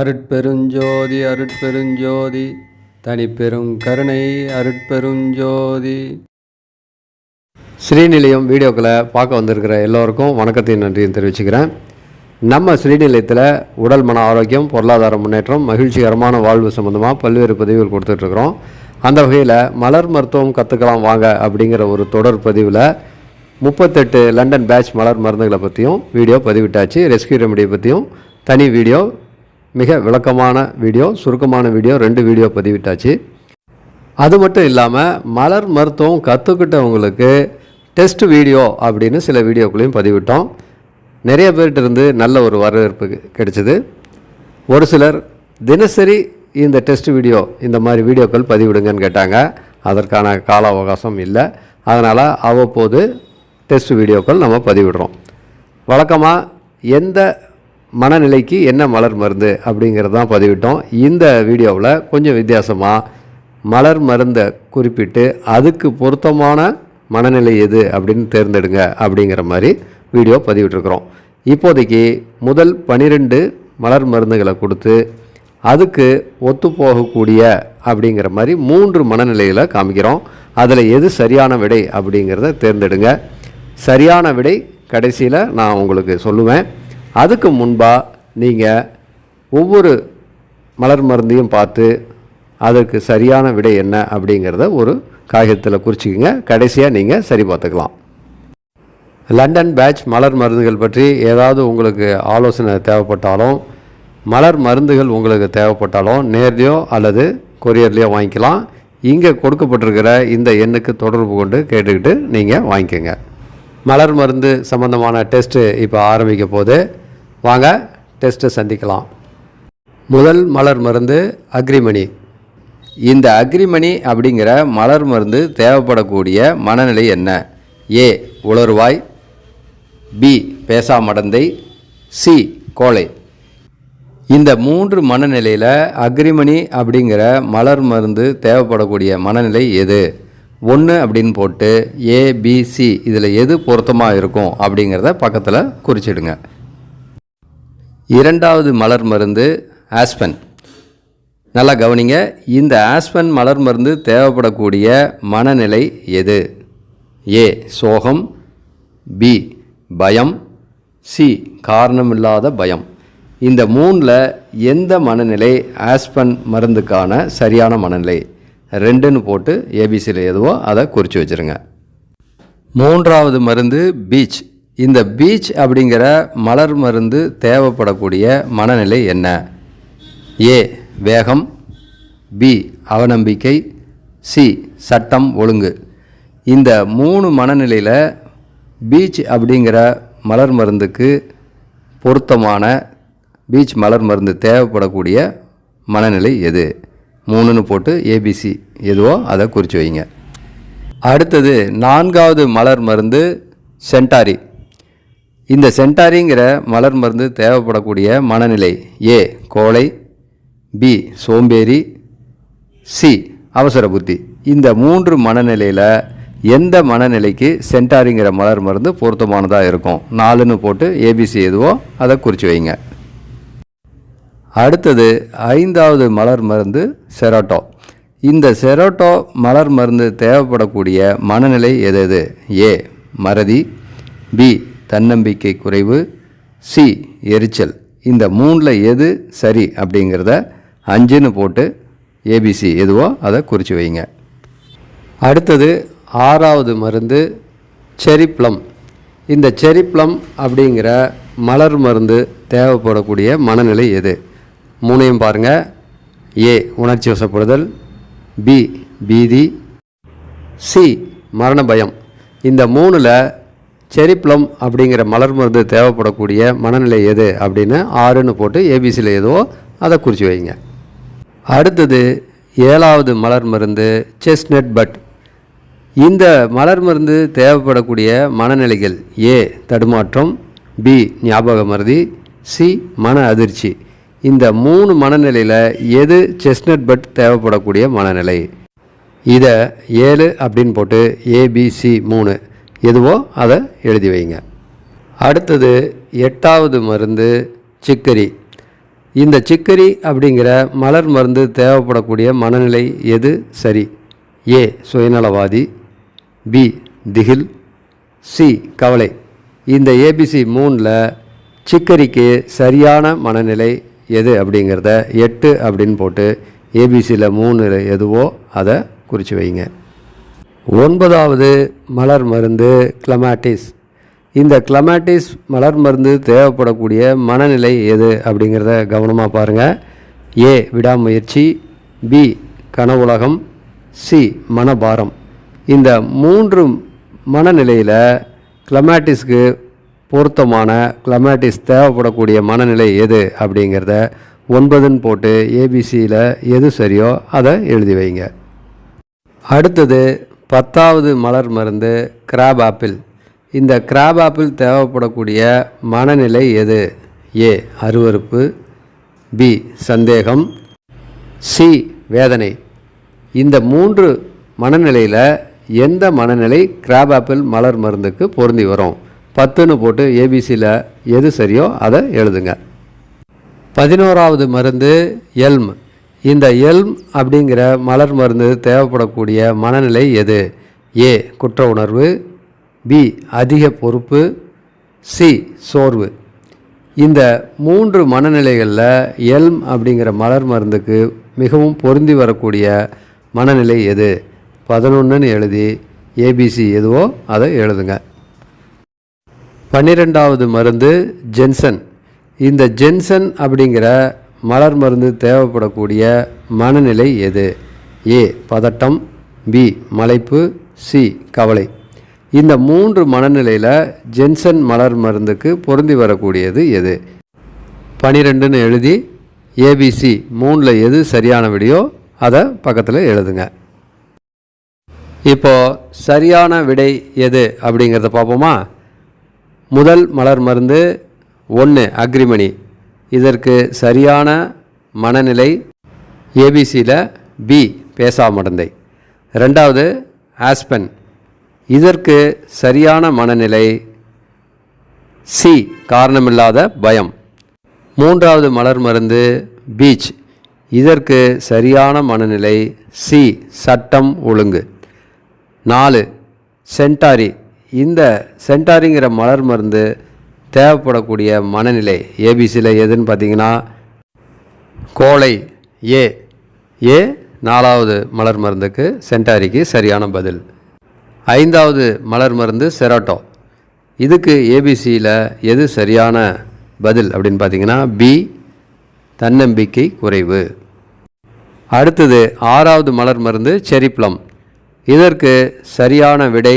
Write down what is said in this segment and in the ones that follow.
அருட்பெருஞ்சோதி அருட்பெருஞ்சோதி தனிப்பெரும் கருணை அருட்பெருஞ்சோதி. ஸ்ரீநிலையம் வீடியோக்களை பார்க்க வந்திருக்கிற எல்லோருக்கும் வணக்கத்தையும் நன்றியும் தெரிவிச்சுக்கிறேன். நம்ம ஸ்ரீநிலையத்தில் உடல் மன ஆரோக்கியம் பொருளாதார முன்னேற்றம் மகிழ்ச்சிகரமான வாழ்வு சம்மந்தமாக பல்வேறு பதிவுகள் கொடுத்துட்ருக்குறோம். அந்த வகையில் மலர் மருத்துவம் கற்றுக்கலாம் வாங்க அப்படிங்கிற ஒரு தொடர் பதிவில் முப்பத்தெட்டு லண்டன் பேட்ச் மலர் மருந்துகளை பற்றியும் வீடியோ பதிவிட்டாச்சு ரெஸ்கியூ ரெமடியை பற்றியும் தனி வீடியோ மிக விளக்கமான வீடியோ சுருக்கமான வீடியோ ரெண்டு வீடியோ பதிவிட்டாச்சு. அது மட்டும் இல்லாமல் மலர் மருத்துவம் கற்றுக்கிட்டவங்களுக்கு டெஸ்ட் வீடியோ அப்படின்னு சில வீடியோக்களையும் பதிவிட்டோம். நிறைய பேர்கிட்ட இருந்து நல்ல ஒரு வரவேற்பு கிடைச்சிது. ஒரு சிலர் தினசரி இந்த டெஸ்ட் வீடியோ இந்த மாதிரி வீடியோக்கள் பதிவிடுங்கன்னு கேட்டாங்க. அதற்கான கால அவகாசம் இல்லை. அதனால் அவ்வப்போது டெஸ்ட் வீடியோக்கள் நம்ம பதிவிடுறோம். வழக்கமாக எந்த மனநிலைக்கு என்ன மலர் மருந்து அப்படிங்கிறது தான் பதிவிட்டோம். இந்த வீடியோவில் கொஞ்சம் வித்தியாசமாக மலர் மருந்தை குறிப்பிட்டு அதுக்கு பொருத்தமான மனநிலை எது அப்படின்னு தேர்ந்தெடுங்க அப்படிங்கிற மாதிரி வீடியோ பதிவிட்டுருக்குறோம். இப்போதைக்கு முதல் பனிரெண்டு மலர் மருந்துகளை கொடுத்து அதுக்கு ஒத்து போகக்கூடிய அப்படிங்கிற மாதிரி மூன்று மனநிலையில் காமிக்கிறோம். அதில் எது சரியான விடை அப்படிங்கிறத தேர்ந்தெடுங்க. சரியான விடை கடைசியில் நான் உங்களுக்கு சொல்லுவேன். அதுக்கு முன்பாக நீங்கள் ஒவ்வொரு மலர் மருந்தையும் பார்த்து அதற்கு சரியான விடை என்ன அப்படிங்கிறத ஒரு காகிதத்தில் குறிச்சிக்கிங்க. கடைசியாக நீங்கள் சரி பார்த்துக்கலாம். லண்டன் பேட்ச் மலர் மருந்துகள் பற்றி ஏதாவது உங்களுக்கு ஆலோசனை தேவைப்பட்டாலும் மலர் மருந்துகள் உங்களுக்கு தேவைப்பட்டாலும் நேர்லையோ அல்லது கொரியர்லேயோ வாங்கிக்கலாம். இங்கே கொடுக்கப்பட்டிருக்கிற இந்த எண்ணுக்கு தொடர்பு கொண்டு கேட்டுக்கிட்டு நீங்கள் வாங்கிக்கோங்க. மலர் மருந்து சம்மந்தமான டெஸ்ட்டு இப்போ ஆரம்பிக்க போது வாங்க டெஸ்ட்டை சந்திக்கலாம். முதல் மலர் மருந்து அக்ரிமணி. இந்த அக்ரிமணி அப்படிங்கிற மலர் மருந்து தேவைப்படக்கூடிய மனநிலை என்ன? ஏ உலர்வாய். பி பேசாமடந்தை. சி கோழை. இந்த மூன்று மனநிலையில் அக்ரிமணி அப்படிங்கிற மலர் மருந்து தேவைப்படக்கூடிய மனநிலை எது? ஒன்று அப்படின்னு போட்டு ஏபிசி இதில் எது பொருத்தமாக இருக்கும் அப்படிங்கிறத பக்கத்தில் குறிச்சிடுங்க. இரண்டாவது மலர் மருந்து ஆஸ்பன். நல்லா கவனிங்க இந்த ஆஸ்பன் மலர் மருந்து தேவைப்படக்கூடிய மனநிலை எது? ஏ சோகம் பி பயம் சி காரணமில்லாத பயம். இந்த மூணில் எந்த மனநிலை ஆஸ்பன் மருந்துக்கான சரியான மனநிலை? ரெண்டுன்னு போட்டு ஏபிசியில் எதுவோ அதை குறித்து வச்சுருங்க. மூன்றாவது மருந்து பீச். இந்த பீச் அப்படிங்கிற மலர் மருந்து தேவைப்படக்கூடிய மனநிலை என்ன? ஏ வேகம். பி அவநம்பிக்கை. சி சட்டம் ஒழுங்கு. இந்த மூணு மனநிலையில் பீச் அப்படிங்கிற மலர் மருந்துக்கு பொருத்தமான பீச் மலர் மருந்து தேவைப்படக்கூடிய மனநிலை எது? மூணுன்னு போட்டு ஏபிசி எதுவோ அதை குறித்து வைங்க. அடுத்தது நான்காவது மலர் மருந்து சென்டாரி. இந்த சென்டாரிங்கிற மலர் மருந்து தேவைப்படக்கூடிய மனநிலை ஏ கோழை பி சோம்பேறி சி அவசர புத்தி. இந்த மூன்று மனநிலையில் எந்த மனநிலைக்கு சென்டாரிங்கிற மலர் மருந்து பொருத்தமானதாக இருக்கும்? நாலுன்னு போட்டு ஏபிசி எதுவோ அதை குறித்து வைங்க. அடுத்தது ஐந்தாவது மலர் மருந்து செரோட்டோ. இந்த செரோட்டோ மலர் மருந்து தேவைப்படக்கூடிய மனநிலை எது எது? ஏ மறதி பி தன்னம்பிக்கை குறைவு சி எரிச்சல். இந்த மூணில் எது சரி அப்படிங்கிறத அஞ்சுன்னு போட்டு ஏபிசி எதுவோ அதை குறித்து வைங்க. அடுத்தது ஆறாவது மருந்து செரிப்ளம் இந்த செரிப்ளம் அப்படிங்கிற மலர் மருந்து தேவைப்படக்கூடிய மனநிலை எது? மூணையும் பாருங்கள் ஏ உணர்ச்சி வசப்படுதல். பி பீதி. சி மரண பயம். இந்த மூணில் செரி ப்ளம் அப்படிங்கிற மலர் மருந்து தேவைப்படக்கூடிய மனநிலை எது அப்படின்னு ஆறுன்னு போட்டு ஏபிசியில் எதுவோ அதை குறித்து வைங்க. அடுத்தது ஏழாவது மலர் மருந்து செஸ்னட் பட் இந்த மலர் மருந்து தேவைப்படக்கூடிய மனநிலைகள் ஏ தடுமாற்றம் பி ஞாபக மருதி சி மன அதிர்ச்சி. இந்த மூணு மனநிலையில் எது செஸ்னட் பட் தேவைப்படக்கூடிய மனநிலை? இதை ஏழு அப்படின்னு போட்டு ஏபிசி மூணு. எதுவோ அதை எழுதி வைங்க. அடுத்தது எட்டாவது மருந்து சிக்கரி. இந்த சிக்கரி அப்படிங்கிற மலர் மருந்து தேவைப்படக்கூடிய மனநிலை எது? சரி. ஏ சுயநலவாதி. பி திகில். சி கவலை. இந்த ஏபிசி மூணில் சிக்கரிக்கு சரியான மனநிலை எது அப்படிங்கிறத எட்டு அப்படின்னு போட்டு ஏபிசியில் மூணு எதுவோ அதை குறித்து வைங்க. ஒன்பதாவது மலர் மருந்து கிளமாட்டிஸ் இந்த கிளமாட்டிஸ் மலர் மருந்து தேவைப்படக்கூடிய மனநிலை எது அப்படிங்கிறத கவனமாக பாருங்கள் ஏ விடாமுயற்சி பி கனவுலகம் சி மனபாரம். இந்த மூன்று மனநிலையில் கிளமாட்டிஸ்க்கு பொருத்தமான கிளமாட்டிஸ் தேவைப்படக்கூடிய மனநிலை எது அப்படிங்கிறத ஒன்பதுன்னு போட்டு ஏபிசியில் எது சரியோ அதை எழுதி வைங்க. அடுத்தது பத்தாவது மலர் மருந்து கிராப் ஆப்பிள் இந்த கிராப் ஆப்பிள் தேவைப்படக்கூடிய மனநிலை எது? ஏ அருவருப்பு. பி சந்தேகம். சி வேதனை. இந்த மூன்று மனநிலையில் எந்த மனநிலை கிராப் ஆப்பிள் மலர் மருந்துக்கு பொருந்தி வரும்? பத்துன்னு போட்டு ஏபிசியில் எது சரியோ அதை எழுதுங்க. பதினோராவது மருந்து எல்ம். இந்த எல்ம் அப்படிங்கிற மலர் மருந்து தேவைப்படக்கூடிய மனநிலை எது? ஏ குற்ற உணர்வு. பி அதிக பொறுப்பு. சி சோர்வு. இந்த மூன்று மனநிலைகளில் எல்ம் அப்படிங்கிற மலர் மருந்துக்கு மிகவும் பொருந்தி வரக்கூடிய மனநிலை எது? பதினொன்றுன்னு எழுதி ஏபிசி எதுவோ அதை எழுதுங்க. பன்னிரெண்டாவது மருந்து ஜென்சன். இந்த ஜென்சன் அப்படிங்கிற மலர் மருந்து தேவைப்படக்கூடிய மனநிலை எது? ஏ பதட்டம் பி மலைப்பு சி கவலை. இந்த மூன்று மனநிலையில் ஜென்சன் மலர் மருந்துக்கு பொருந்தி வரக்கூடியது எது? பனிரெண்டுன்னு எழுதி ஏபிசி மூணில் எது சரியான விடையோ அதை பக்கத்தில் எழுதுங்க. இப்போது சரியான விடை எது அப்படிங்கிறத பார்ப்போமா? முதல் மலர் மருந்து ஒன்று அக்ரிமணி. இதற்கு சரியான மனநிலை ஏபிசியில் பி பேசா மடந்தை. ரெண்டாவது ஆஸ்பென் இதற்கு சரியான மனநிலை சி காரணமில்லாத பயம். மூன்றாவது மலர் மருந்து பீச் இதற்கு சரியான மனநிலை சி சட்டம் ஒழுங்கு. நாலு சென்டாரி இந்த சென்டாரிங்கிற மலர் மருந்து தேவைப்படக்கூடிய மனநிலை ஏபிசியில் எதுன்னு பார்த்தீங்கன்னா கோலை ஏ ஏ நாலாவது மலர் மருந்துக்கு சென்டாரிக்கு சரியான பதில். ஐந்தாவது மலர் மருந்து செராட்டோ. இதுக்கு ஏபிசியில் எது சரியான பதில் அப்படின்னு பார்த்தீங்கன்னா பி தன்னம்பிக்கை குறைவு. அடுத்தது ஆறாவது மலர் மருந்து செரிப்ளம். இதற்கு சரியான விடை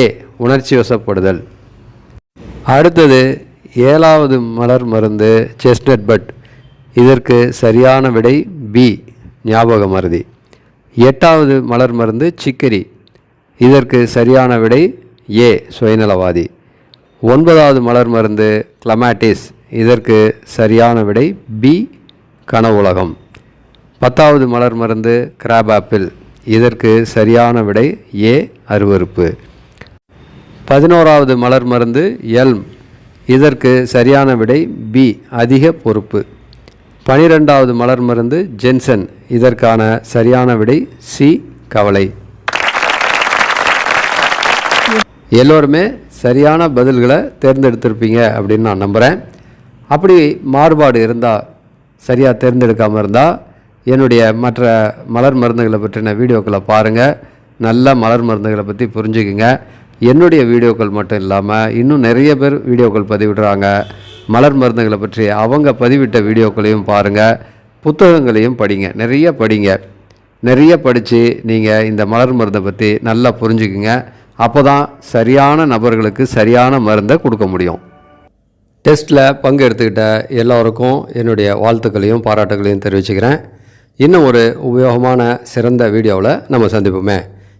ஏ உணர்ச்சி வசப்படுதல். அடுத்தது ஏழாவது மலர் மருந்து செஸ்டட் பட் இதற்கு சரியான விடை பி ஞாபக மருதி. எட்டாவது மலர் மருந்து சிக்கரி. இதற்கு சரியான விடை ஏ சுயநலவாதி. ஒன்பதாவது மலர் மருந்து கிளமாட்டிஸ் இதற்கு சரியான விடை பி கனவுலகம். பத்தாவது மலர் மருந்து கிராப் ஆப்பிள் இதற்கு சரியான விடை ஏ அருவருப்பு. பதினோராவது மலர் மருந்து எல்ம். இதற்கு சரியான விடை பி அதிக பொறுப்பு. பனிரெண்டாவது மலர் மருந்து ஜென்சன். இதற்கான சரியான விடை சி கவலை. எல்லோருமே சரியான பதில்களை தேர்ந்தெடுத்திருப்பீங்க அப்படின்னு நான் நம்புகிறேன் அப்படி மாறுபாடு இருந்தால் சரியாக தேர்ந்தெடுக்காமல் இருந்தால் என்னுடைய மற்ற மலர் மருந்துகளை பற்றின வீடியோக்களை பாருங்கள் நல்ல மலர் மருந்துகளை பற்றி புரிஞ்சுக்குங்க. என்னுடைய வீடியோக்கள் மட்டும் இல்லாமல் இன்னும் நிறைய பேர் வீடியோக்கள் பதிவிடுறாங்க. மலர் மருந்துகளை பற்றி அவங்க பதிவிட்ட வீடியோக்களையும் பாருங்கள் புத்தகங்களையும் படிங்க. நிறைய படிங்க. நிறைய படித்து நீங்கள் இந்த மலர் மருந்தை பற்றி நல்லா புரிஞ்சுக்குங்க. அப்போ தான் சரியான நபர்களுக்கு சரியான மருந்தை கொடுக்க முடியும். டெஸ்ட்டில் பங்கு எடுத்துக்கிட்ட எல்லோருக்கும் என்னுடைய வாழ்த்துக்களையும் பாராட்டுகளையும் தெரிவிச்சுக்கிறேன். இன்னும் ஒரு உபயோகமான சிறந்த வீடியோவில் நம்ம சந்திப்போமே.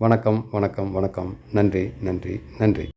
வணக்கம் வணக்கம் வணக்கம். நன்றி நன்றி நன்றி.